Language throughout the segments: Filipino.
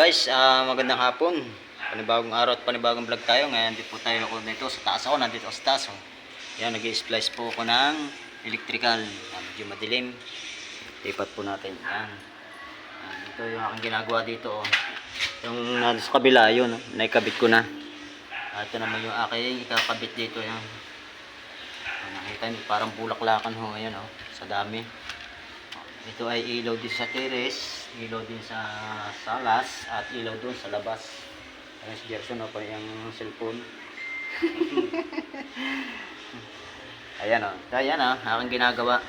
guys, ah, magandang hapon. Panibagong araw at panibagong vlog tayo. Ngayon dito po tayo ako dito sa taas ako, nandito ako sa taas. Oh. Yan, nag-splice po ako ng electrical. Yan, medyo madilim. Lipat po natin. Yan. Yan, ito yung aking ginagawa dito. Oh. Yung nandito sa kabila, yun. Oh, naikabit ko na. At ito naman yung aking ikakabit dito. Yan. Yan, nakita niyo, parang bulaklakan ho. Ayan, oh, sa dami. Ito ay ilaw din sa terrace, ilaw din sa salas, at ilaw doon sa labas. Ayan si Gerson, pa yung cellphone. Ayan o. Oh. Ayan o, aking ginagawa.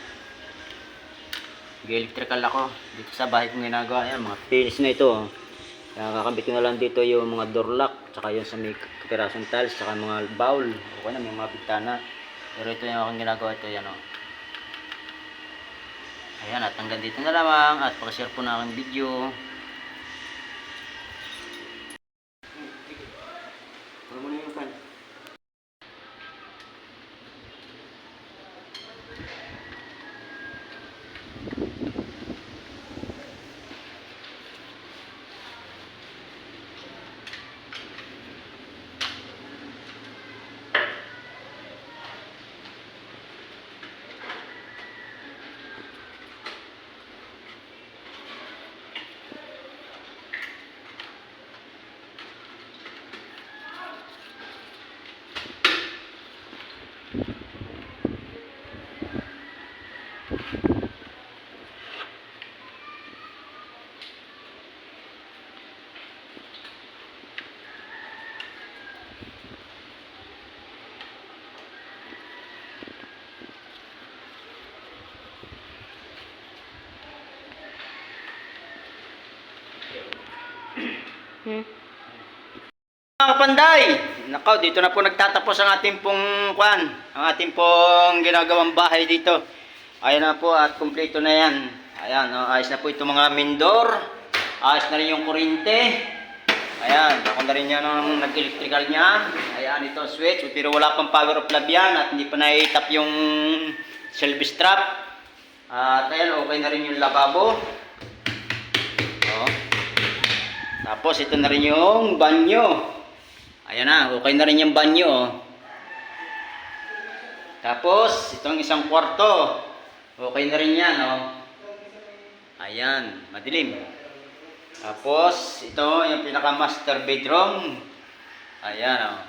Electrical ako. Dito sa bahay kong ginagawa. Ayan, mga finish na ito. Oh. Kakabit ko na lang dito yung mga door lock, tsaka yung sa may kapirasong tiles, tsaka mga bowl. Okay na, may mga bintana. Pero ito yung aking ginagawa ito. Ayan o. Ayan, at hanggang dito na lamang at pakishare po na aking video. Mga kapanday, nakaw, dito na po nagtatapos ang ating pong kwan, ang ating pong ginagawang bahay dito. Ayan na po at kumpleto na yan. Ayan, oh, ayos na po itong mga mindor. Ayos na rin yung kurinte. Ayan, ako na rin yan ang nag-electrical niya. Ayan, ito switch. Pero wala pang power of love yan at hindi pa na-tap yung selfie strap. At ayan, okay na rin yung lababo. Tapos ito na rin yung banyo. Ayan na, okay na rin yung banyo. oh. Tapos, itong isang kwarto. Okay na rin yan, oh. Ayan, madilim. Tapos, ito yung pinaka master bedroom. Ayan, oh.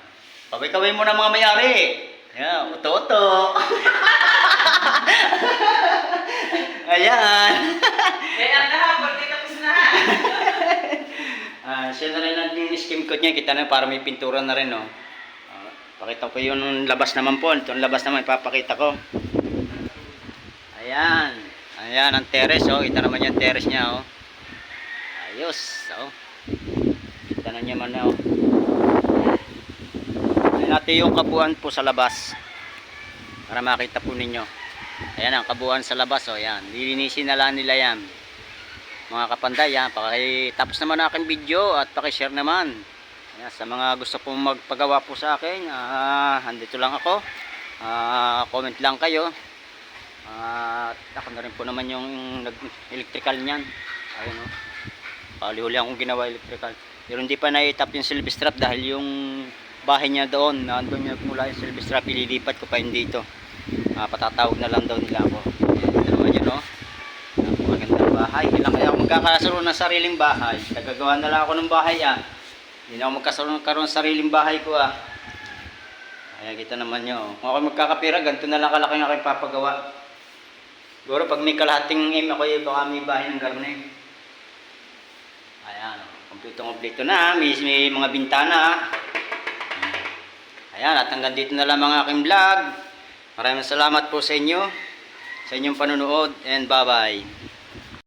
Kaway-kaway mo na mga may-ari. Ayan, uto-uto. Ayan. Kaya na, pwede tapos na. Siya na rin ang skim coat niya. Kita na para may pintura na rin, no. Ah, pakita ko yung labas naman po. Ito ang labas naman, ipapakita ko. Ayan. Ayan ang terrace, oh. Kita naman yung terrace niya, oh. Ayos, oh. Kita na niya man, oh. Ayan natin yung kabuuan po sa labas. Para makita po ninyo. Ayan ang kabuuan sa labas, oh. Ayan. Lilinisin na lang nila yan mga kapanday ha, pakitapos naman aking video at pakishare naman. Ayan, sa mga gusto pong magpagawa po sa akin ah, andito lang ako. Ah, comment lang kayo. At ako na rin po naman yung nag electrical niyan. Ayun o pali-huli akong ginawa electrical. Pero hindi pa na-tap yung silver strap dahil yung bahay niya doon nandun niya mula yung silver strap ililipat ko pa yun dito. Ah, patatawag na lang daw nila ako ito naman yun o magandang bahay. Kaya magkakaroon ng sariling bahay? Nagagawa na lang ako ng bahay ah. Hindi na ako magkaroon karoon ng sariling bahay ko ah. Ayan, kita naman nyo. Kung ako magkakapira, ganito na lang kalaki ang aking papagawa. Siguro pag may kalahating M ako, eh, baka may bahay ng gano'n eh. Ayan, oh. kompleto-kompleto na. May, may mga bintana. ah. Ayan, at hanggang dito na lang mga aking vlog. Maraming salamat po sa inyo sa inyong panunood and bye-bye.